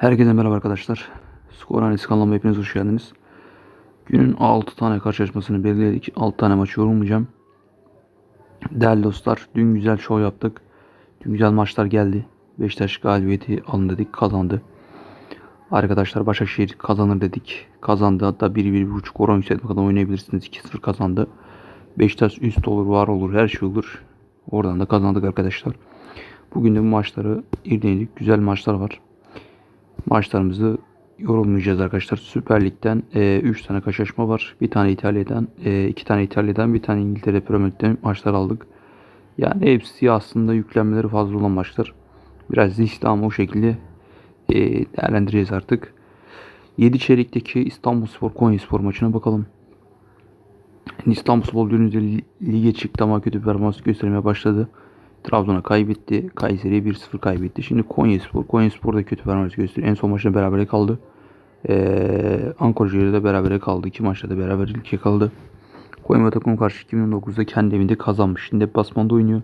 Herkese merhaba arkadaşlar. Skor Analizi kanalıma hepiniz hoş geldiniz. Günün 6 tane karşılaşmasını belirledik. 6 tane maçı yorumlayacağım. Değerli dostlar, dün güzel show yaptık. Dün güzel maçlar geldi. Beşiktaş galibiyeti alın dedik, kazandı. Arkadaşlar Başakşehir kazanır dedik. Kazandı. Hatta 1-1.5 oran yükseltme kadar oynayabilirsiniz. 2-0 kazandı. Beşiktaş üst olur, var olur, her şey olur. Oradan da kazandık arkadaşlar. Bugün de bu maçları irdeledik. Güzel maçlar var maçlarımızı yorumlayacağız arkadaşlar. Süper Lig'den 3 tane karşılaşma var. Bir tane İtalya'dan, 2 tane İtalya'dan, bir tane İngiltere Premier maçlar aldık. Yani hepsi aslında yüklenmeleri fazla olan maçlar. Biraz liste ama o şekilde e, değerlendireceğiz artık. 7 çeyrekteki İstanbulspor Konyaspor maçına bakalım. İstanbulspor dönünce lige çıktı ama kötü performans göstermeye başladı. Trabzon'a kaybetti. Kayseri'ye 1-0 kaybetti. Şimdi Konyaspor. Konyaspor da kötü performans gösteriyor. En son maçta berabere kaldı. Ee, Ankara de berabere kaldı. İki maçta da beraberlik yakaladı. Konya takım karşı 2009'da kendi evinde kazanmış. Şimdi deplasmanda oynuyor.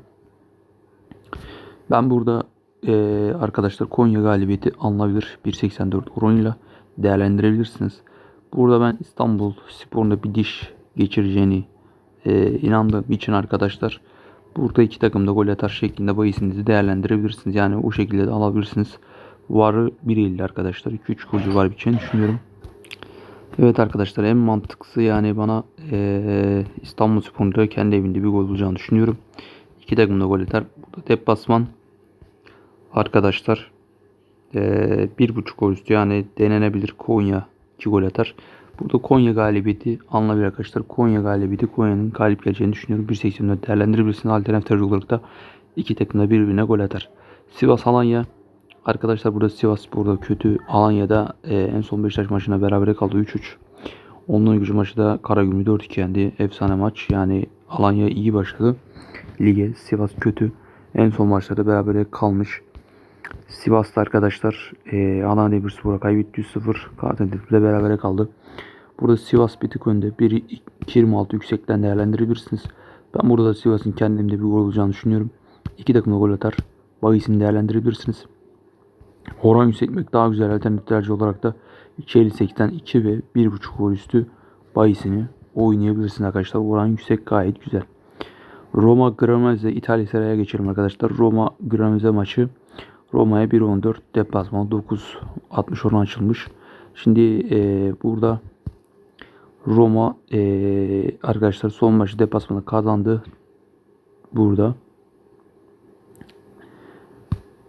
Ben burada e, arkadaşlar Konya galibiyeti alınabilir. 1.84 oranıyla değerlendirebilirsiniz. Burada ben İstanbul Spor'un bir diş geçireceğini e, inandığım için arkadaşlar Burada iki takım da gol atar şeklinde bahisinizi değerlendirebilirsiniz. Yani o şekilde de alabilirsiniz. Varı 1.50 arkadaşlar. 2-3 golcü var bir düşünüyorum. Evet arkadaşlar en mantıklısı yani bana ee, İstanbul Spor'un kendi evinde bir gol bulacağını düşünüyorum. İki takım da gol atar. Burada deplasman arkadaşlar bir buçuk gol üstü yani denenebilir Konya 2 gol atar. Burada Konya galibiyeti alınabilir arkadaşlar. Konya galibiyeti Konya'nın galip geleceğini düşünüyorum. 1.84 değerlendirebilirsiniz. Alternatif tercih olarak da iki takım da birbirine gol atar. Sivas Alanya Arkadaşlar burada Sivas burada kötü. Alanya'da e, en son Beşiktaş maçına berabere kaldı 3-3. Onun gücü maçı da Karagümrü 4-2 yendi. Efsane maç. Yani Alanya iyi başladı. Lige Sivas kötü. En son maçlarda berabere kalmış. Sivas'ta arkadaşlar e, Alanya Demirspor'a kaybetti 3-0. Gaziantep'le berabere kaldı. Burada Sivas bir tık önde. 1-26 yüksekten değerlendirebilirsiniz. Ben burada Sivas'ın kendimde bir gol olacağını düşünüyorum. İki takım da gol atar. Bahisini değerlendirebilirsiniz. Oran yükseltmek daha güzel alternatif tercih olarak da 2.58'den 2 ve 1.5 gol üstü bahisini oynayabilirsiniz arkadaşlar. Oran yüksek gayet güzel. Roma Granese İtalya Seraya geçelim arkadaşlar. Roma Granese maçı Roma'ya 1.14 deplasman 9.60 oran açılmış. Şimdi e, burada Roma e, arkadaşlar son maçı deplasmanda kazandı. Burada.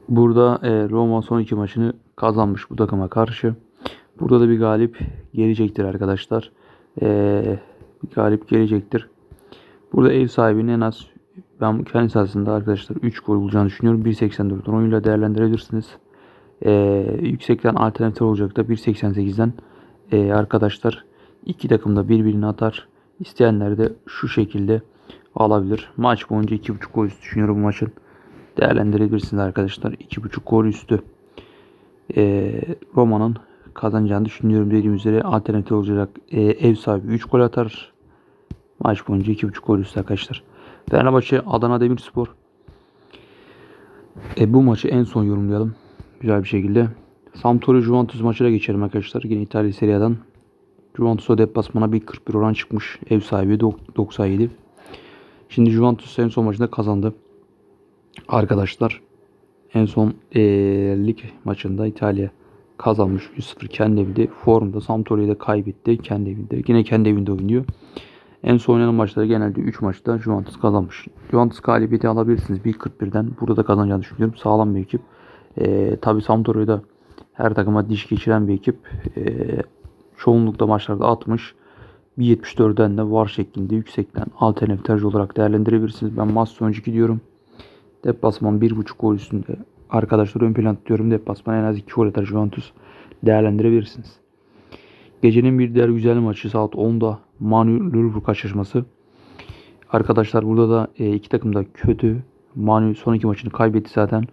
Burada e, Roma son iki maçını kazanmış bu takıma karşı. Burada da bir galip gelecektir arkadaşlar. E, bir galip gelecektir. Burada ev sahibinin en az ben kendi sahasında arkadaşlar 3 gol bulacağını düşünüyorum. 1.84 oyuyla değerlendirebilirsiniz. Ee, yüksekten alternatif olacak da 1.88'den e, arkadaşlar iki takım da birbirini atar. İsteyenler de şu şekilde alabilir. Maç boyunca 2.5 gol üstü düşünüyorum bu maçın. Değerlendirebilirsiniz arkadaşlar. 2.5 gol üstü. Ee, Roma'nın kazanacağını düşünüyorum. Dediğim üzere alternatif olacak. Ee, ev sahibi 3 gol atar. Maç boyunca 2.5 gol üstü arkadaşlar. Fenerbahçe Adana Demirspor. E, bu maçı en son yorumlayalım. Güzel bir şekilde. Sampdoria Juventus maçına geçelim arkadaşlar. Yine İtalya Serie A'dan. Juventus'a deplasmana 1.41 oran çıkmış. Ev sahibi 97. Şimdi Juventus en son maçında kazandı. Arkadaşlar en son e, lig maçında İtalya kazanmış 3-0 kendi evinde. Formda Sampdoria'yı da kaybetti kendi evinde. Yine kendi evinde oynuyor. En son oynanan maçları genelde 3 maçta Juventus kazanmış. Juventus galibiyeti alabilirsiniz 1.41'den. Burada da kazanacağını düşünüyorum. Sağlam bir ekip. Ee, Tabi Sampdoria'da her takıma diş geçiren bir ekip. Ee, çoğunlukla maçlarda atmış. 1.74'den de var şeklinde yüksekten alternatif tercih olarak değerlendirebilirsiniz. Ben maç sonucu diyorum. Deplasman 1.5 gol üstünde. Arkadaşlar ön plan tutuyorum. Deplasman en az 2 gol atar Juventus. Değerlendirebilirsiniz. Gecenin bir diğer güzel maçı saat 10'da Manu Liverpool karşılaşması. Arkadaşlar burada da e, iki takım da kötü. Manu son iki maçını kaybetti zaten.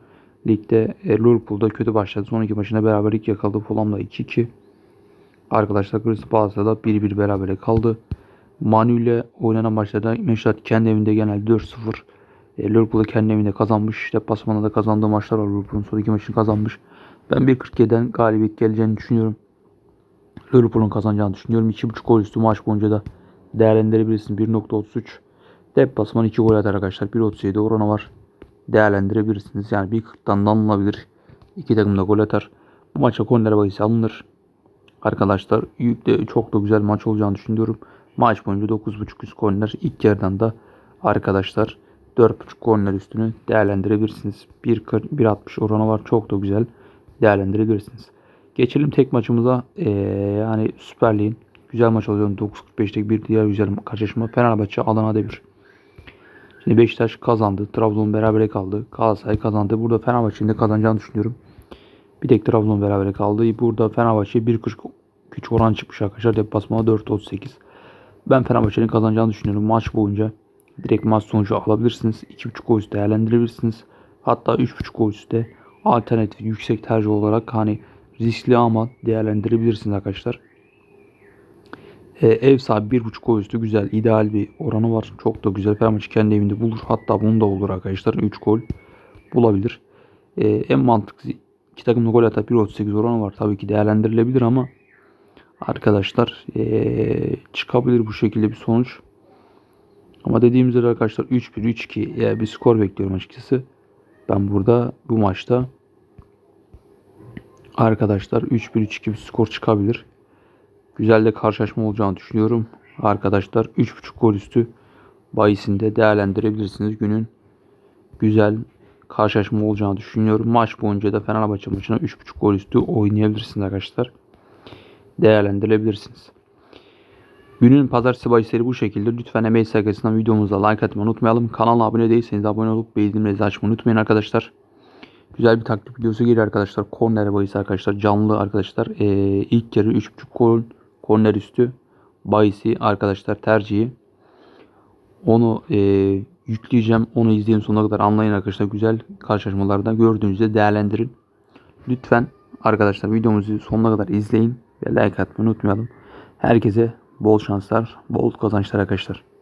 Ligde e, Liverpool'da kötü başladı. Son iki maçında beraberlik yakaladı. Fulham'da 2-2. Arkadaşlar Crystal Palace'da da 1-1 berabere kaldı. Manu ile oynanan maçlarda Meşrat kendi evinde genelde 4-0. E, Liverpool'da kendi evinde kazanmış. Deplasmanda da kazandığı maçlar var. Liverpool'un son iki maçını kazanmış. Ben 1.47'den galibiyet geleceğini düşünüyorum. Liverpool'un kazanacağını düşünüyorum. 2.5 gol üstü maç boyunca da değerlendirebilirsiniz. 1.33 deplasman 2 gol atar arkadaşlar. 1.37 oranı var. Değerlendirebilirsiniz. Yani 1.40'dan da alınabilir. İki takım da gol atar. Bu maça korner bahisi alınır. Arkadaşlar yükle çok da güzel maç olacağını düşünüyorum. Maç boyunca 9.5 üst korner. ilk yarıdan da arkadaşlar 4.5 korner üstünü değerlendirebilirsiniz. 1.40 1.60 oranı var. Çok da güzel değerlendirebilirsiniz. Geçelim tek maçımıza. Ee, yani Süper Lig'in güzel maç olacağını 9.45'teki bir diğer güzel karşılaşma. Fenerbahçe Adana Demir. Şimdi Beşiktaş kazandı. Trabzon berabere kaldı. Galatasaray kazandı. Burada Fenerbahçe'nin de kazanacağını düşünüyorum. Bir tek Trabzon berabere kaldı. Burada Fenerbahçe 1.43 oran çıkmış arkadaşlar. Deplasmana 4.38. Ben Fenerbahçe'nin kazanacağını düşünüyorum. Maç boyunca direkt maç sonucu alabilirsiniz. 2.5 gol üstü değerlendirebilirsiniz. Hatta 3.5 gol üstte alternatif yüksek tercih olarak hani riskli ama değerlendirebilirsiniz arkadaşlar. E, ev sahibi 1.5 gol üstü güzel, ideal bir oranı var. Çok da güzel. Fenerbahçe kendi evinde bulur. Hatta bunu da olur arkadaşlar. 3 gol bulabilir. E, en mantıklı iki takım da gol atar 1.38 oranı var. Tabii ki değerlendirilebilir ama arkadaşlar e, çıkabilir bu şekilde bir sonuç. Ama dediğim üzere arkadaşlar 3-1, 3-2 yani bir skor bekliyorum açıkçası. Ben burada bu maçta arkadaşlar 3-1-3-2 bir skor çıkabilir. Güzel de karşılaşma olacağını düşünüyorum. Arkadaşlar 3.5 gol üstü bahisinde değerlendirebilirsiniz. Günün güzel karşılaşma olacağını düşünüyorum. Maç boyunca da Fenerbahçe maçına 3.5 gol üstü oynayabilirsiniz arkadaşlar. Değerlendirebilirsiniz. Günün pazartesi bahisleri bu şekilde. Lütfen emeği sayfasından videomuza like atmayı unutmayalım. Kanala abone değilseniz abone olup bildirimleri açmayı unutmayın arkadaşlar. Güzel bir taktik videosu geliyor arkadaşlar. Korner bahisi arkadaşlar. Canlı arkadaşlar. Ee, ilk yarı 3.5 gol korner üstü bahisi arkadaşlar tercihi. Onu e, yükleyeceğim. Onu izleyin sonuna kadar anlayın arkadaşlar. Güzel karşılaşmalarda gördüğünüzde değerlendirin. Lütfen arkadaşlar videomuzu sonuna kadar izleyin ve like atmayı unutmayalım. Herkese bol şanslar, bol kazançlar arkadaşlar.